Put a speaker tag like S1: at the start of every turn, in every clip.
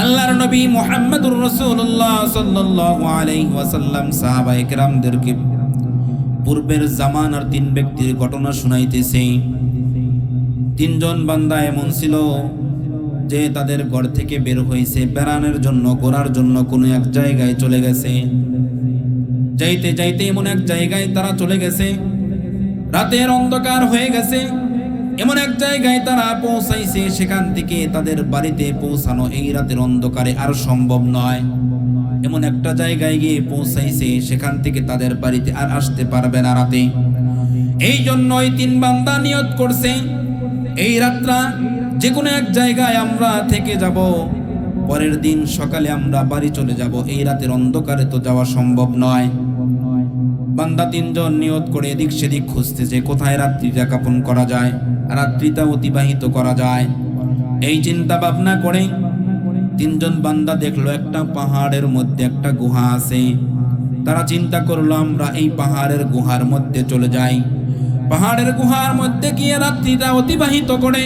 S1: আল্লাহর নবী মোহাম্মদুর রসুল্লাহ সাল্লাল্লাহু আলাইহি ওয়াসাল্লাম সাহাবা একরামদেরকে পূর্বের জামানার তিন ব্যক্তির ঘটনা শুনাইতেছে। তিনজন বান্দা এমন ছিল যে তাদের ঘর থেকে বের হয়েছে, বেড়ানোর জন্য, ঘোরার জন্য কোনো এক জায়গায় চলে গেছে। যাইতে যাইতে এমন এক জায়গায় তারা চলে গেছে। রাতের অন্ধকার হয়ে গেছে। এমন এক জায়গায় তারা পৌঁছাইছে, সেখান থেকে তাদের বাড়িতে পৌঁছানো এই রাতের অন্ধকারে আর সম্ভব নয়। এমন একটা জায়গায় গিয়ে পৌঁছাইছে, সেখান থেকে তাদের বাড়িতে আর আসতে পারবে না রাতে। এই জন্য ওই তিন বান্দা নিয়ত করছে, এই রাতটা যে কোনো এক জায়গায় আমরা থেকে যাব, পরের দিন সকালে আমরা বাড়ি চলে যাব। এই রাতের অন্ধকারে তো যাওয়া সম্ভব নয়। বান্দা তিনজন নিয়ত করে এদিক সেদিক খুঁজতেছে কোথায় রাত্রিটা যাপন করা যায়, রাত্রিটা অতিবাহিত করা যায়। এই চিন্তা ভাবনা করে তিনজন বান্দা দেখল একটা পাহাড়ের মধ্যে একটা গুহা আছে। তারা চিন্তা করল, আমরা এই পাহাড়ের গুহার মধ্যে চলে যাই। পাহাড়ের গুহার মধ্যে গিয়ে রাত্রিটা অতিবাহিত করে,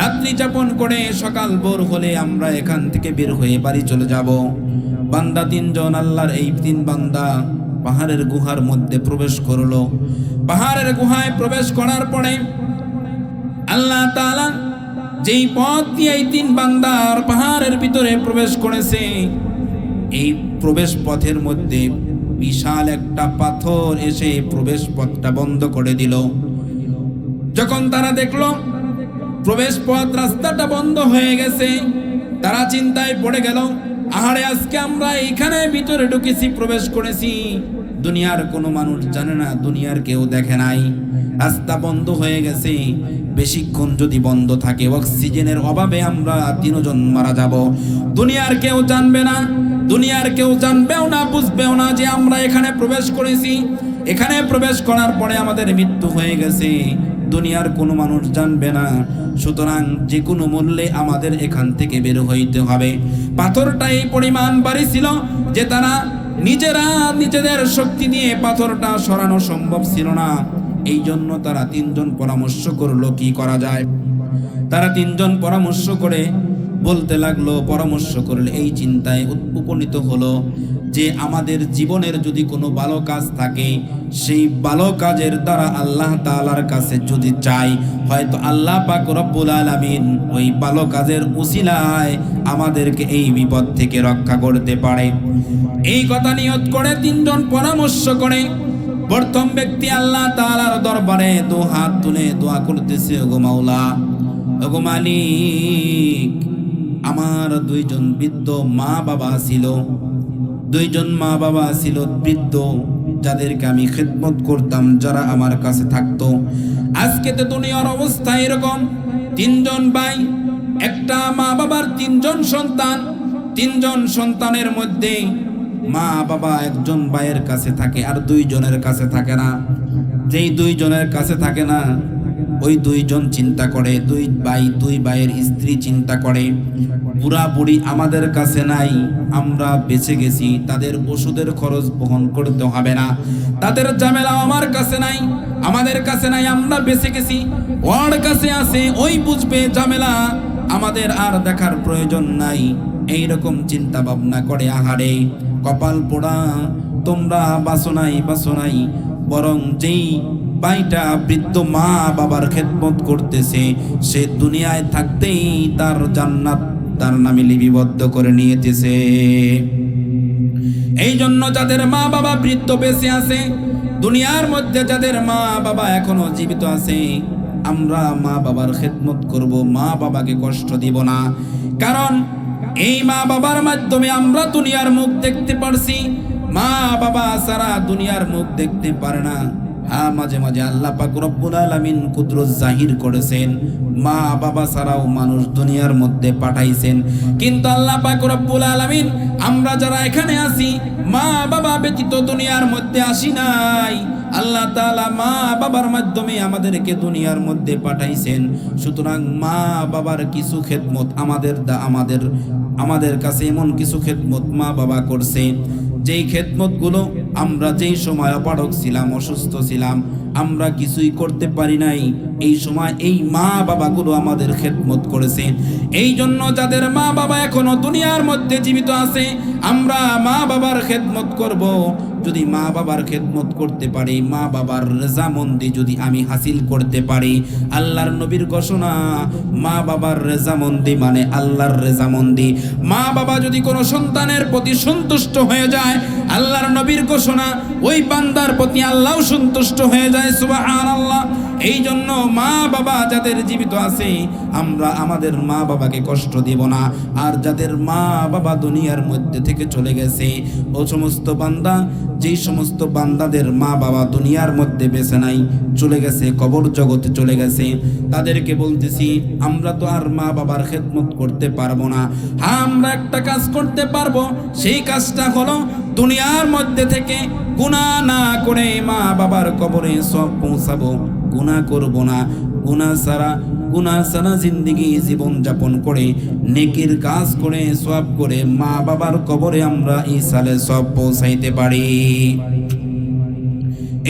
S1: রাত্রি যাপন করে সকাল ভোর হলে আমরা এখান থেকে বের হয়ে বাড়ি চলে যাব। বান্দা তিনজন, আল্লাহর এই তিন বান্দা পাহাড়ের গুহার মধ্যে প্রবেশ করল। পাহাড়ের গুহায় প্রবেশ করার পরে আল্লাহ তাআলা যেই পথ দিয়ে এই তিন বান্দার পাহাড়ের ভিতরে প্রবেশ করেছে, এই প্রবেশ পথের মধ্যে বিশাল একটা পাথর এসে প্রবেশ পথটা বন্ধ করে দিল। যখন তারা দেখল, প্রবেশ পথ রাস্তাটা বন্ধ হয়ে গেছে, তারা চিন্তায় পড়ে গেল আহারে আজকে আমরা এখানে ভিতরে ঢুকেছি, প্রবেশ করেছি। দুনিয়ার কোনো মানুষ জানে না, দুনিয়ার কেউ দেখে নাই। রাস্তা বন্ধ হয়ে গেছে। বেশিক্ষণ যদি বন্ধ থাকে, অক্সিজেনের অভাবে আমরা তিনজন মারা যাব। দুনিয়ার কেউ জানবে না, দুনিয়ার কেউ জানবেও না, বুঝবেও না যে আমরা এখানে প্রবেশ করেছি। এখানে প্রবেশ করার পরে আমাদের মৃত্যু হয়ে গেছে। দুনিয়ার কোনো মানুষ জানবে না। সুতরাং যে কোনো মূল্যে আমাদের এখান থেকে বের হইতে হবে। পাথরটা এই পরিমাণ বাড়ি ছিল যে তারা নিজেরা নিজেদের শক্তি দিয়ে পাথরটা সরানো সম্ভব ছিল না। এই জন্য তারা তিনজন পরামর্শ করল, কি করা যায়? তারা তিনজন পরামর্শ করে বলতে লাগল, পরামর্শ করলে এই চিন্তায় উপনীত হলো। যে আমাদের জীবনের যদি কোনো ভালো কাজ থাকে, সেই ভালো কাজের দ্বারা আল্লাহ তাআলার কাছে যদি চাই, হয়তো আল্লাহ পাক রব্বুল আলামিন ওই ভালো কাজের উসিলায় আমাদেরকে এই বিপদ থেকে রক্ষা করতে পারে। এই কথা নিয়ত করে তিনজন পরামর্শ করে, প্রথম ব্যক্তি আল্লাহ তাআলার দরবারে দু হাত তুলে দোয়া করতেছে, ওগো মাওলা আমার দুইজন বৃদ্ধ মা বাবা ছিল। দুইজন মা বাবা ছিল বৃদ্ধ, যাদেরকে আমি খেদমত করতাম, যারা আমার কাছে থাকতো। আজকে তো দুনিয়ার অবস্থা এরকম। তিনজন ভাই, একটা মা বাবার তিনজন সন্তান। তিনজন সন্তানের মধ্যে মা বাবা একজন ভাইয়ের কাছে থাকে আর দুইজনের কাছে থাকে না। যেই দুইজনের কাছে থাকে না ওই দুইজন চিন্তা করে, দুই ভাই, দুই ভাইয়ের স্ত্রী চিন্তা করে, বুড়া বুড়ি আমাদের কাছে নাই, আমরা বেঁচে গেছি, তাদের ওষুধের খরচ বহন করতে হবে না, তাদের ঝামেলা আমার কাছে নাই, আমাদের কাছে নাই, আমরা বেঁচে গেছি, ওর কাছে আছে, ওই বুঝবে ঝামেলা, আমাদের আর দেখার প্রয়োজন নাই। এই রকম চিন্তা ভাবনা করে আহারে, কপাল পোড়া, তোমরা বাসনাই বাসনাই বরং যেই ভাইটা বৃদ্ধ মা বাবার খেদমত করতেছে, সে দুনিয়ায় থাকতেই তার জান্নাত তার নামে লিপিবদ্ধ করে নিয়েছে। এই জন্য যাদের মা বাবা বৃদ্ধ বেঁচে আছে, দুনিয়ার মধ্যে যাদের মা বাবা এখনও জীবিত আছে, আমরা মা বাবার খেদমত করব, মা বাবাকে কষ্ট দিব না। কারণ এই মা বাবার মাধ্যমে আমরা দুনিয়ার মুখ দেখতে পারছি, মা বাবা সারা দুনিয়ার মুখ দেখতে পারে না। মাঝে মাঝে আল্লাহ পাক রব্বুল আলামিন কুদরত জাহির করেছেন। মা, বাবা ছাড়াও মানুষ দুনিয়ার মধ্যে পাঠাইছেন। কিন্তু আল্লাহ পাক রব্বুল আলামিন, আমরা যারা এখানে আছি, মা, বাবা ব্যতীত দুনিয়ার মধ্যে আসি নাই। আল্লাহ তাআলা মা, বাবার মাধ্যমে আমাদেরকে দুনিয়ার মধ্যে পাঠাইছেন। সুতরাং মা, বাবার কিছু খেদমত আমাদের দা, আমাদের আমাদের কাছে এমন কিছু খেদমত মা, বাবা করছে যেই খেদমতগুলো আমরা যেই সময় অপারক ছিলাম, অসুস্থ ছিলাম, আমরা কিছুই করতে পারি নাই। এই সময় এই মা বাবাগুলো আমাদের খেদমত করেছে। এই জন্য যাদের মা বাবা এখনও দুনিয়ার মধ্যে জীবিত আছে, আমরা মা বাবার খেদমত করব। যদি মা বাবার খেদমত করতে পারি, মা বাবার রেজামন্দি যদি আমি হাসিল করতে পারি, আল্লাহর নবীর ঘোষণা, মা বাবার রেজামন্দি মানে আল্লাহর রেজামন্দি। মা বাবা যদি কোনো সন্তানের প্রতি সন্তুষ্ট হয়ে যায়, আল্লাহর নবীর ঘোষণা, ওই বান্দার প্রতি আল্লাহ সন্তুষ্ট হয়ে যায়, সুবহানাল্লাহ। এই জন্য মা বাবা যাদের জীবিত আছে, আমরা আমাদের মা বাবাকে কষ্ট দিব না। আর যাদের মা বাবা দুনিয়ার মধ্যে থেকে চলে গেছে, ও সমস্ত বান্দা, যেই সমস্ত বান্দাদের মা বাবা দুনিয়ার মধ্যে বেঁচে নাই, চলে গেছে, কবর জগতে চলে গেছে, তাদেরকে বলতেছি, আমরা তো আর মা বাবার খেদমত করতে পারব না। হ্যাঁ আমরা একটা কাজ করতে পারব, সেই কাজটা হলো দুনিয়ার মধ্যে থেকে গুণা না করে মা বাবার কবরে সব পৌঁছাবো। গুণা করব না। গুণা ছাড়া গুণা ছাড়া জিন্দিগি জীবন যাপন করে, নেকির কাজ করে সব করে মা বাবার কবরে আমরা এই সালে সব পৌঁছাইতে পারি।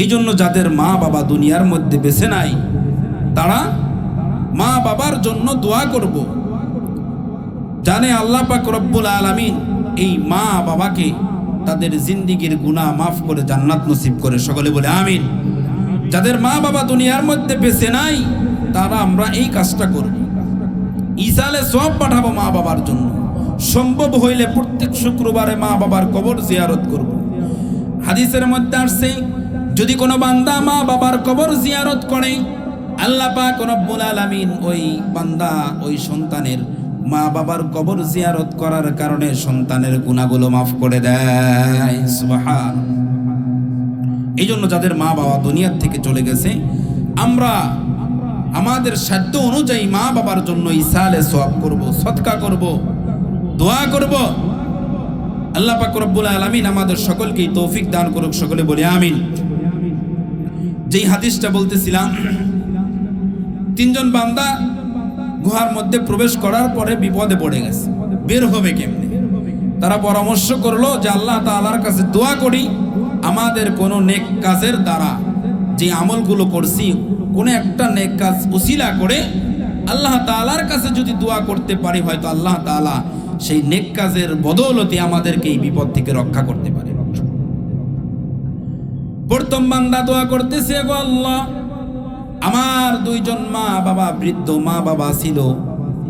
S1: এই জন্য যাদের মা বাবা দুনিয়ার মধ্যে বেছে নাই, তারা মা বাবার জন্য দোয়া করব। জানে আল্লাহ পাক রব্বুল আলামিন এই মা বাবাকে তাদের জিন্দিগির গুনাহ মাফ করে জান্নাত নসিব করে। সকলে বলে, আমিন। যাদের মা বাবা দুনিয়ার মধ্যে বেঁচে নাই, তারা আমরা এই কাজটা করব। ইসালে সব পাঠাবো মা বাবার জন্য। সম্ভব হইলে প্রত্যেক শুক্রবারে মা বাবার কবর জিয়ারত করব। হাদিসের মধ্যে আসছে, যদি কোনো বান্দা মা বাবার কবর জিয়ারত করে, আল্লাহ পাক রব্বুল আলামিন ওই বান্দা, ওই সন্তানের মা বাবার কবর জিয়ারত করার কারণে সন্তানের গুণাগুলো মাফ করে দেয়। সুবহান এই জন্য যাদের মা বাবা দুনিয়ার থেকে চলে গেছে, আমরা আমাদের সাধ্য অনুযায়ী মা বাবার জন্য ইসালে সওয়াব করব সৎকা করব, দোয়া করব। আল্লাহ পাক রব্বুল আলামিন আমাদের সকলকেই তৌফিক দান করুক, সকলে বলে আমিন। যেই হাদিসটা বলতেছিলাম, তিনজন বান্দা গুহার মধ্যে প্রবেশ করার পরে বিপদে পড়ে গেছে, বের হবে কেমনে? তারা পরামর্শ করল যে আল্লাহ তাআলার কাছে দোয়া করি আমাদের কোনো নেক কাজের দ্বারা যে আমলগুলো করছি, কোনো একটা নেক কাজ উসিলা করে আল্লাহ তালার কাছে যদি দোয়া করতে পারি, হয়তো আল্লাহ তাআলা সেই নেক কাজের বদৌলতে আমাদেরকে এই বিপদ থেকে রক্ষা করতে পারে। প্রথম বান্দা দোয়া করতেছে, গো আল্লাহ, আমার দুইজন মা বাবা বৃদ্ধ মা বাবা ছিল।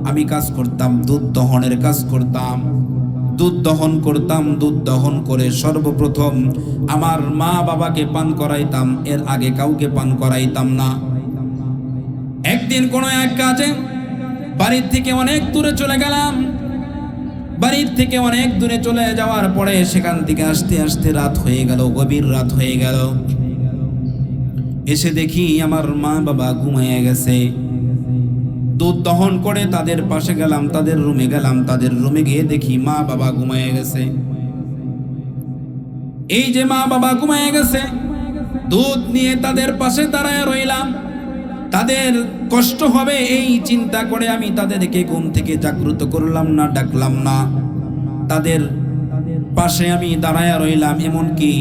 S1: আমি কাজ করতাম, দুধ দহনের কাজ করতাম। দুধ দহন করতাম, দুধ দহন করে সর্বপ্রথম আমার মা বাবাকে পান করাইতাম, এর আগে কাউকে পান করাইতাম না। একদিন কোনো এক কাজে বাড়ির থেকে অনেক দূরে চলে গেলাম। বাড়ির থেকে অনেক দূরে চলে যাওয়ার পরে সেখান থেকে আসতে আসতে রাত হয়ে গেল, গভীর রাত হয়ে গেল। এসে দেখি আমার মা বাবা ঘুমাইয়ে গেছে। দুধ দহন করে তাদের পাশে গেলাম, তাদের রুমে গেলাম, তাদের রুমে গিয়ে দেখি মা বাবা ঘুমাইয়ে গেছে। এই যে মা বাবা ঘুমাইয়ে গেছে, দুধ নিয়ে তাদের পাশে দাঁড়ায় রইলাম। তাদের কষ্ট হবে এই চিন্তা করে আমি তাদেরকে ঘুম থেকে জাগ্রত করলাম না, ডাকলাম না। তাদের পাশে আমি দাঁড়ায়া রইলাম, এমনকি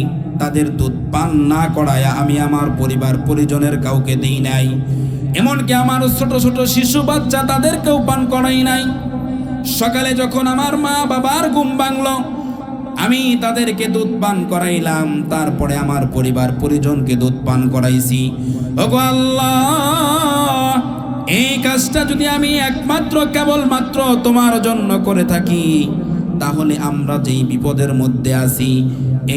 S1: তাদের দুধ পান না করায় আমি আমার পরিবার পরিজনের কাউকে দিই নাই। এমনকি আমার ছোট ছোট শিশু বাচ্চা তাদেরকেও পান করাই নাই। সকালে যখন আমার মা বাবার ঘুম ভাঙলো, আমি তাদেরকে দুধ পান করাইলাম, তারপরে আমার পরিবার পরিজনকে দুধ পান করাইছি। এই কাজটা যদি আমি একমাত্র কেবলমাত্র তোমার জন্য করে থাকি, তাহলে আমরা যেই বিপদের মধ্যে আছি,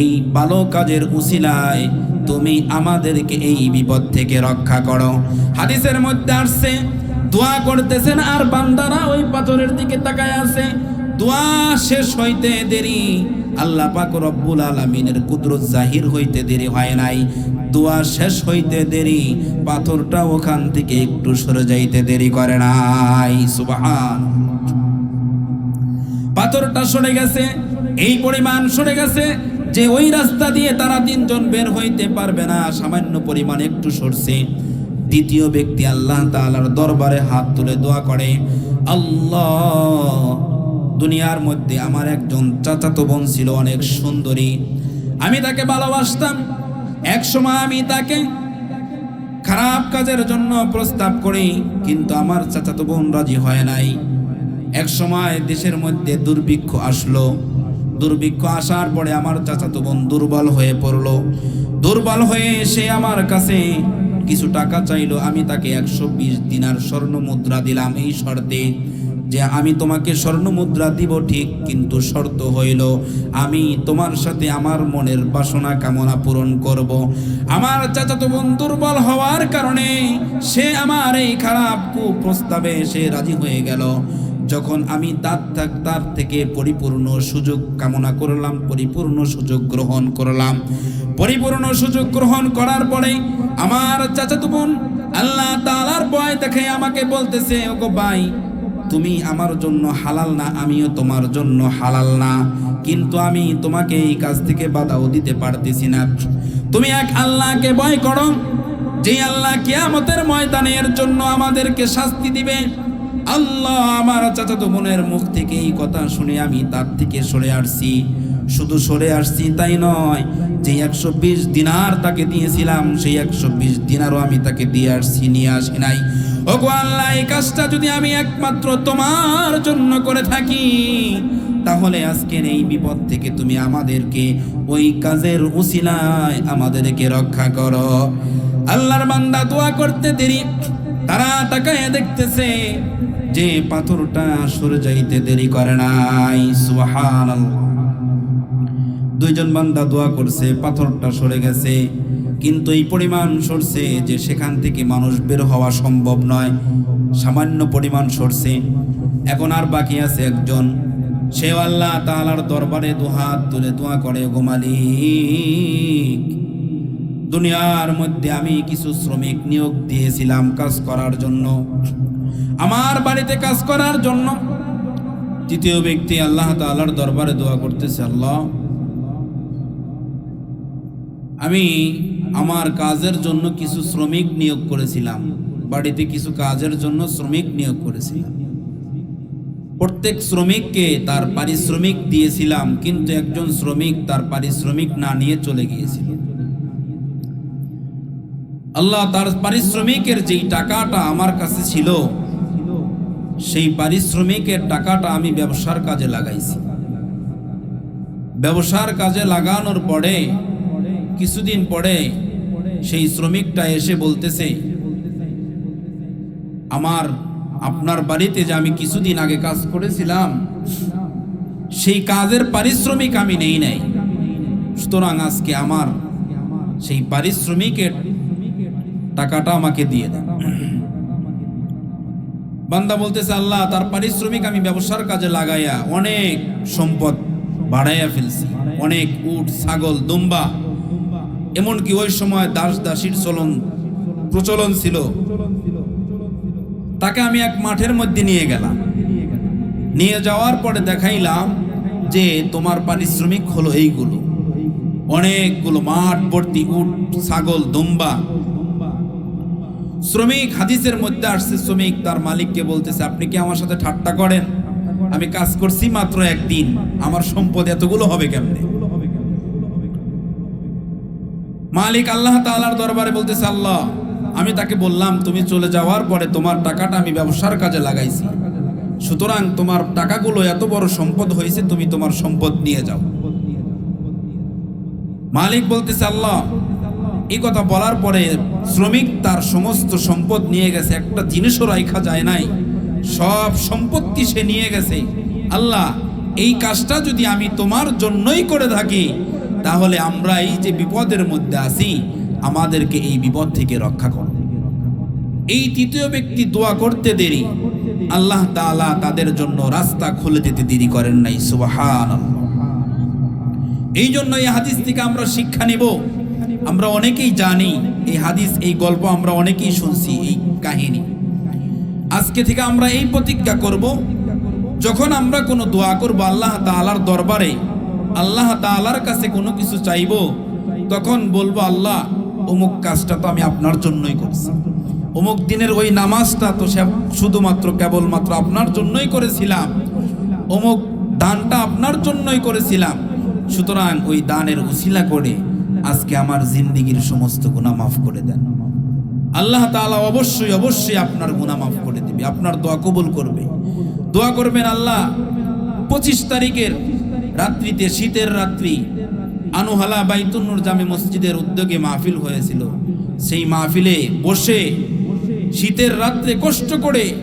S1: এই ভালো কাজের উসিলায় তুমি আমাদেরকে এই বিপদ থেকে রক্ষা করো। হাদিসের মধ্যে আসছে, দোয়া করতেছেন আর বান্দারা ওই পাথরের দিকে তাকায় আছে। দোয়া শেষ হইতে দেরি, আল্লাহ পাক রব্বুল আলামিনের কুদরত জাহির হইতে দেরি হয় নাই। দোয়া শেষ হইতে দেরি, পাথরটা ওখান থেকে একটু সরে যাইতে দেরি করে নাই। সুবহান পাথরটা সরে গেছে, এই পরিমাণ সরে গেছে যে ওই রাস্তা দিয়ে তারা তিনজন বের হইতে পারবে না, সামান্য পরিমাণ একটু সরছে। দ্বিতীয় ব্যক্তি আল্লাহ তাআলার দরবারে হাত তুলে দোয়া করে, আল্লাহ, দুনিয়ার মধ্যে আমার একজন চাচাতো বোন ছিল অনেক সুন্দরী। আমি তাকে ভালোবাসতাম। এক সময় আমি তাকে খারাপ কাজের জন্য প্রস্তাব করি, কিন্তু আমার চাচাতো বোন রাজি হয় নাই। এক সময় দেশের মধ্যে দুর্ভিক্ষ আসলো। দুর্ভিক্ষ আসার পরে আমার চাচাতো বোন দুর্বল হয়ে পড়ল। দুর্বল হয়ে সে আমার কাছে কিছু টাকা চাইলো। আমি তাকে একশো বিশ দিনার স্বর্ণ মুদ্রা দিলাম। এই শর্তে যে আমি তোমাকে স্বর্ণ মুদ্রা দিব ঠিক কিন্তু শর্ত হইল, আমি তোমার সাথে আমার মনের বাসনা কামনা পূরণ করব। আমার চাচাতো বোন দুর্বল হওয়ার কারণে সে আমার এই খারাপ কুপ্রস্তাবে সে রাজি হয়ে গেল। যখন আমি তার থাক- তার থেকে পরিপূর্ণ সুযোগ কামনা করলাম, পরিপূর্ণ সুযোগ গ্রহণ করলাম। পরিপূর্ণ সুযোগ গ্রহণ করার পরে আমার চাচাতো বোন আল্লাহ তালার ভয় দেখে আমাকে বলতেছে, ওগো ভাই, তুমি আমার জন্য হালাল না, আমিও তোমার জন্য হালাল না। কিন্তু আমি তোমাকে এই কাজ থেকে বাধাও দিতে পারতেছি না। তুমি এক আল্লাহকে ভয় করো যে আল্লাহ কিয়ামতের ময়দানের জন্য আমাদেরকে শাস্তি দিবে। আল্লাহ আমার চাচাতো বোনের মুখ থেকে এই কথা শুনে আমি তার থেকে সরে আসছি। শুধু সরে আসছি তাই নয়, যে একশো বিশ দিনার তাকে দিয়েছিলাম, সেই একশো বিশ দিনারও আমি তাকে দিয়ে আসছি, নিয়ে আসি নাই। ওগো আল্লাহ, এই কাজটা যদি আমি একমাত্র তোমার জন্য করে থাকি, তাহলে আজকের এই বিপদ থেকে তুমি আমাদেরকে ওই কাজের উসিলায় আমাদেরকে রক্ষা করো। আল্লাহর বান্দা দোয়া করতে দেরি, তারা তাকায় দেখতেছে যে পাথরটা সরে যাইতে দেরি করে নাই, সুবহানাল্লাহ। দুইজন বান্দা দোয়া করছে, পাথরটা সরে গেছে, কিন্তু এই পরিমাণ সরছে যে সেখান থেকে মানুষ বের হওয়া সম্ভব নয়, সামান্য পরিমাণ সরছে। এখন আর বাকি আছে একজন, সেও আল্লাহ তাআলার দরবারে দুহাত তুলে দোয়া করে গো মালিক দুনিয়ার মধ্যে আমি কিছু শ্রমিক নিয়োগ দিয়েছিলাম কাজ করার জন্য। আমার বাড়িতে কাজ করার জন্য। তৃতীয় ব্যক্তি আল্লাহ তাআলার দরবারে দোয়া করতেছে, আল্লাহ, আমি আমার কাজের জন্য কিছু শ্রমিক নিয়োগ করেছিলাম। বাড়িতে কিছু কাজের জন্য শ্রমিক নিয়োগ করেছিলাম। প্রত্যেক শ্রমিককে তার পারিশ্রমিক দিয়েছিলাম, কিন্তু একজন শ্রমিক তার পারিশ্রমিক না নিয়ে চলে গিয়েছিল। আল্লাহ তার পারিশ্রমিকের যেই টাকাটা আমার কাছে ছিল, সেই পারিশ্রমিকের টাকাটা আমি ব্যবসার কাজে লাগাইছি। ব্যবসার কাজে লাগানোর পরে, কিছুদিন পরে সেই শ্রমিকটা এসে বলতেছে, আমার, আপনার বাড়িতে যে আমি কিছুদিন আগে কাজ করেছিলাম, সেই কাজের পারিশ্রমিক আমি নেই নাই। সুতরাং আজকে আমার সেই পারিশ্রমিকের টাকাটা আমাকে দিয়ে দেন। বান্দা বলতেছে, আল্লাহ, তার পারিশ্রমিক আমি ব্যবসার কাজে লাগাইয়া অনেক সম্পদ বাড়াইয়া ফেলছি। অনেক উট, ছাগল, দুম্বা। এমনকি ওই সময় দাস দাসীর চলন, প্রচলন ছিল। তাকে আমি এক মাঠের মধ্যে নিয়ে গেলাম। নিয়ে যাওয়ার পরে দেখাইলাম যে তোমার পারিশ্রমিক হলো এইগুলো। অনেকগুলো মাঠ ভর্তি উট, ছাগল, দুম্বা শ্রমিক, হাদিসের মধ্যে আসছে, শ্রমিক তার মালিককে বলতেছে, আপনি কি আমার সাথে ঠাট্টা করেন? আমি কাজ করছি মাত্র একদিন। আমার সম্পদ এতগুলো হবে কেমনে? মালিক আল্লাহ তাআলার দরবারে বলতেছে, আল্লাহ, আমি তাকে বললাম, তুমি চলে যাওয়ার পরে তোমার টাকাটা আমি ব্যবসার কাজে লাগাইছি। সুতরাং তোমার টাকাগুলো এত বড় সম্পদ হয়েছে, তুমি তোমার সম্পদ নিয়ে যাও। মালিক বলতেছে, আল্লাহ এই কথা বলার পরে শ্রমিক তার সমস্ত সম্পদ নিয়ে গেছে, একটা জিনিসও রাখা যায় নাই। সব সম্পত্তি সে নিয়ে গেছে। আল্লাহ, এই কাজটা যদি আমি তোমার জন্যই করে থাকি, তাহলে আমরা এই যে বিপদের মধ্যে আছি, আমাদেরকে এই বিপদ থেকে রক্ষা করো। এই তৃতীয় ব্যক্তি দোয়া করতে দেরি। আল্লাহ তাআলা তাদের জন্য রাস্তা খুলে দিতে দেরি করেন নাই, সুবহানাল্লাহ। এই জন্য এই হাদিস থেকে আমরা শিক্ষা নিব। আমরা অনেকেই জানি এই হাদিস, এই গল্প আমরা অনেকেই শুনছি, এই কাহিনী। আজকে থেকে আমরা এই প্রতিজ্ঞা করব, যখন আমরা কোনো দোয়া করব আল্লাহ তাআলার দরবারে, আল্লাহ তাআলার কাছে কোনো কিছু চাইব, তখন বলব, আল্লাহ, অমুক কাজটা তো আমি আপনার জন্যই করছি। অমুক দিনের ওই নামাজটা তো সে শুধুমাত্র কেবলমাত্র আপনার জন্যই করেছিলাম। অমুক দানটা আপনার জন্যই করেছিলাম। সুতরাং ওই দানের উসিলা করে আজকে আমার জিন্দিগির সমস্ত গুণা মাফ করে দেন। আল্লাহ তাআলা অবশ্যই অবশ্যই আপনার গুনাহ মাফ করে দিবে। আপনার দোয়া কবুল করবে। দোয়া করবেন আল্লাহ, পঁচিশ তারিখের রাত্রিতে, শীতের রাত্রি, আনুহালা বাইতুন্নুর জামে মসজিদের উদ্যোগে মাহফিল হয়েছিল। সেই মাহফিলে বসে শীতের রাত্রে কষ্ট করে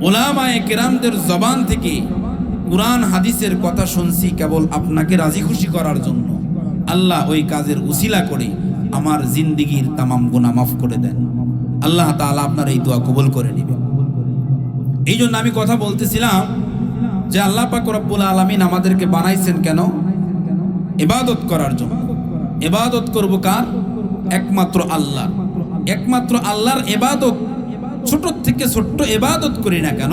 S1: ওলামায়ে কেরামদের জবান থেকে কোরআন, হাদিসের কথা শুনছি কেবল আপনাকে রাজি খুশি করার জন্য। আল্লাহ ওই কাজের উসিলা করে আমার জিন্দিগির তামাম গুনাহ মাফ করে দেন। আল্লাহ তাআলা আপনার এই দোয়া কবুল করে নেবেন এই জন্য আমি কথা বলতেছিলাম যে আল্লাহ পাক রব্বুল আলামিন আমাদেরকে বানাইছেন কেন? এবাদত করার জন্য। এবাদত করব কার? একমাত্র আল্লাহ। একমাত্র আল্লাহর এবাদত ছোট থেকে ছোট্ট এবাদত করি না কেন?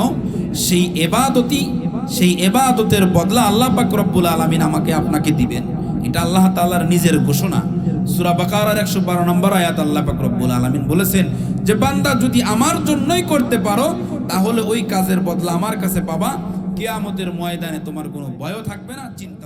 S1: সেই ইবাদতই, সেই এবাদতের বদলা আল্লাহ পাক রব্বুল আলামিন আমাকে আপনাকে দিবেন। এটা আল্লাহ তাল্লাহার নিজের ঘোষণা। সুরা বাকার একশো বারো নম্বর আয়াত আল্লাহ বাকরবুল আলামিন বলেছেন, যে বান্দা যদি আমার জন্যই করতে পারো, তাহলে ওই কাজের বদলা আমার কাছে পাবা। কেয়ামতের ময়দানে তোমার কোনো ভয়ও থাকবে না চিন্তাও